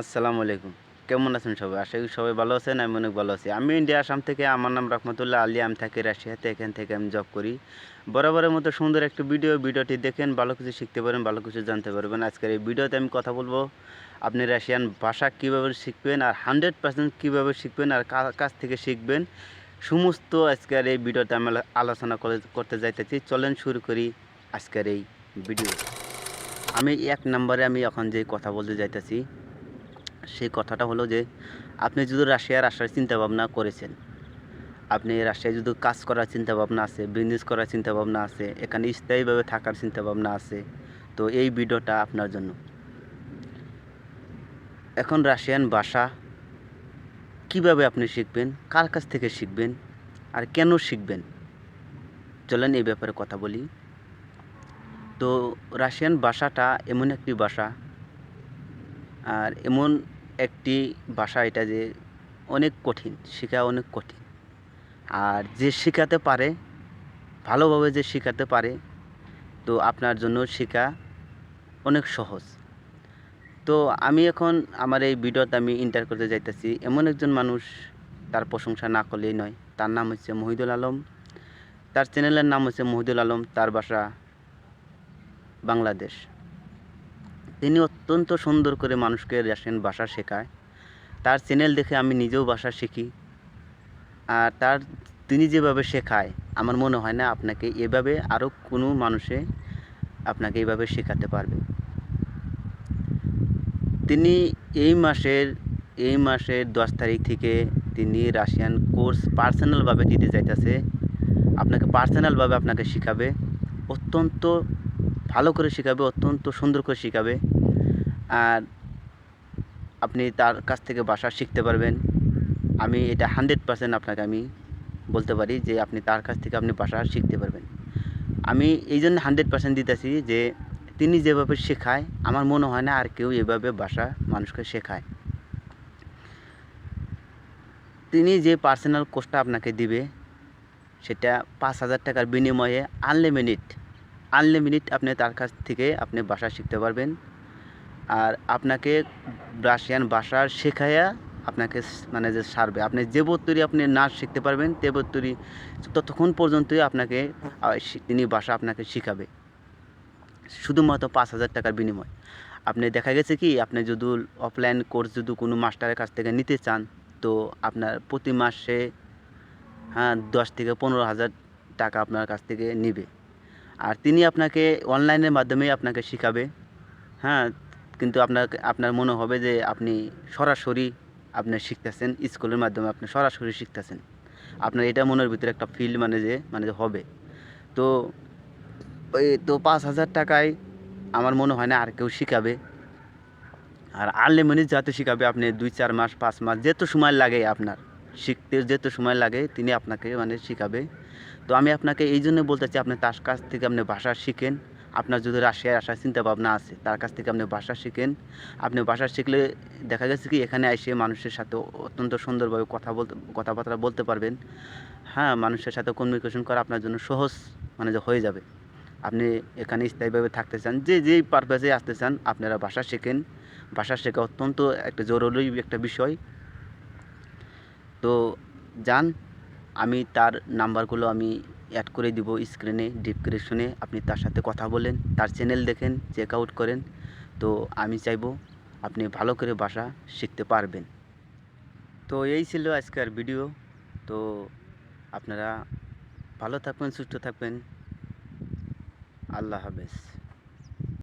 আসসালামু আলাইকুম। কেমন আছেন সবাই? আশা করি সবাই ভালো আছেন, আমি অনেক ভালো আছি। আমি ইন্ডিয়া আসাম থেকে, আমার নাম রহমতুল্লাহ আলী। আমি থাকি রাশিয়াতে, এখান থেকে আমি জব করি। বরাবরের মতো সুন্দর একটা ভিডিও ভিডিওটি দেখেন, ভালো কিছু শিখতে পারেন, ভালো কিছু জানতে পারবেন। আজকের এই ভিডিওতে আমি কথা বলব, আপনি রাশিয়ান ভাষা কীভাবে শিখবেন আর হান্ড্রেড পার্সেন্ট কীভাবে শিখবেন আর কাছ থেকে শিখবেন, সমস্ত আজকের এই ভিডিওতে আমি আলোচনা করে- করতে যাইতেছি। চলেন শুরু করি আজকের এই ভিডিও আমি এক নম্বরে আমি এখন যে কথা বলতে যাইতেছি সেই কথাটা হলো যে, আপনি যদি রাশিয়ার আসার চিন্তা ভাবনা করেছেন, আপনি রাশিয়ায় যদি কাজ করার চিন্তা ভাবনা আছে বিজনেস করার চিন্তা ভাবনা আছে, এখানে স্থায়ীভাবে থাকার চিন্তা ভাবনা আছে, তো এই ভিডিওটা আপনার জন্য। এখন রাশিয়ান ভাষা কীভাবে আপনি শিখবেন, কার কাছ থেকে শিখবেন, আর কেন শিখবেন? চলেন এই ব্যাপারে কথা বলি। তো রাশিয়ান ভাষাটা এমন একটি ভাষা, আর এমন একটি ভাষা এটা যে অনেক কঠিন, শেখা অনেক কঠিন। আর যে শেখাতে পারে, ভালোভাবে যে শেখাতে পারে, তো আপনার জন্য শেখা অনেক সহজ। তো আমি এখন আমার এই ভিডিওতে আমি ইন্টার করতে যাইতেছি, এমন একজন মানুষ, তার প্রশংসা না করলেই নয়। তার নাম হচ্ছে মহিদুল আলম। তার চ্যানেলের নাম হচ্ছে মহিদুল আলম, তার বাসা বাংলাদেশ। তিনি অত্যন্ত সুন্দর করে মানুষকে রাশিয়ান ভাষা শেখায়। তার চ্যানেল দেখে আমি নিজেও ভাষা শিখি। আর তার, তিনি যেভাবে শেখায়, আমার মনে হয় না আপনাকে এভাবে আরও কোনো মানুষে আপনাকে এইভাবে শেখাতে পারবে। তিনি এই মাসের এই মাসের দশ তারিখ থেকে তিনি রাশিয়ান কোর্স পার্সোনালভাবে দিতে যাইতেছে। আপনাকে পার্সোনালভাবে আপনাকে শেখাবে। অত্যন্ত ভালো করে শেখাবে, অত্যন্ত সুন্দর করে শেখাবে। আর আপনি তার কাছ থেকে ভাষা শিখতে পারবেন। আমি এটা হান্ড্রেড পার্সেন্ট আপনাকে আমি বলতে পারি যে, আপনি তার কাছ থেকে আপনি ভাষা শিখতে পারবেন। আমি এই জন্য হান্ড্রেড পার্সেন্ট দিতেছি যে, তিনি যেভাবে শেখায়, আমার মনে হয় না আর কেউ এভাবে ভাষা মানুষকে শেখায়। তিনি যে পার্সোনাল কোর্সটা আপনাকে দিবে, সেটা পাঁচ হাজার টাকার বিনিময়ে আনলিমিটেড আনলিমিটেড আপনি তার কাছ থেকে আপনি ভাষা শিখতে পারবেন। আর আপনাকে রাশিয়ান ভাষা শেখাইয়া আপনাকে মানে যে সারবে, আপনি যে বত্তরি আপনি নাচ শিখতে পারবেন, তে বত্তরি ততক্ষণ পর্যন্তই আপনাকে তিনি ভাষা আপনাকে শিখাবে। শুধুমাত্র পাঁচ হাজার টাকার বিনিময়। আপনি দেখা গেছে কি, আপনি যদি অফলাইন কোর্স যদি কোনো মাস্টারের কাছ থেকে নিতে চান, তো আপনার প্রতি মাসে হ্যাঁ দশ থেকে পনেরো হাজার টাকা আপনার কাছ থেকে নিবে। আর তিনি আপনাকে অনলাইনের মাধ্যমে আপনাকে শেখাবে। হ্যাঁ কিন্তু আপনার আপনার মনে হবে যে আপনি সরাসরি আপনি শিখতেছেন, স্কুলের মাধ্যমে আপনি সরাসরি শিখতেছেন। আপনার এটা মনের ভিতরে একটা ফিল মানে যে মানে যে হবে। তো ওই তো পাঁচ হাজার টাকায় আমার মনে হয় না আর কেউ শিখাবে। আর আনলিমিটেড যাতে শিখাবে আপনি দুই, চার মাস, পাঁচ মাস, যেত সময় লাগে আপনার। শিখতে যেত সময় লাগে, তিনি আপনাকে মানে শিখাবে। তো আমি আপনাকে এই জন্য বলতে চাই, আপনি তার কাছ থেকে আপনি ভাষা শিখেন। আপনার যদি রাশিয়ায় আসার চিন্তা ভাবনা আছে, তার কাছ থেকে আপনি ভাষা শিখেন। আপনি ভাষা শিখলে দেখা গেছে কি, এখানে এসে মানুষের সাথে অত্যন্ত সুন্দরভাবে কথা বলতে, কথাবার্তা বলতে পারবেন। হ্যাঁ মানুষের সাথে কমিউনিকেশন করা আপনার জন্য সহজ মানে যে হয়ে যাবে। আপনি এখানে স্থায়ীভাবে থাকতে চান, যে যেই পারপাসে আসতে চান, আপনারা ভাষা শেখেন। ভাষা শেখা অত্যন্ত একটা জরুরি একটা বিষয়। তো যান, আমি তার নাম্বারগুলো আমি অ্যাড করে দিব স্ক্রিনে ডিসক্রিপশনে আপনি তার সাথে কথা বলেন, তার চ্যানেল দেখেন চেক আউট করেন। তো আমি চাইব আপনি ভালো করে ভাষা শিখতে পারবেন। তো এই ছিল আজকের ভিডিও তো আপনারা ভালো থাকবেন, সুস্থ থাকবেন। আল্লাহ হাফেজ।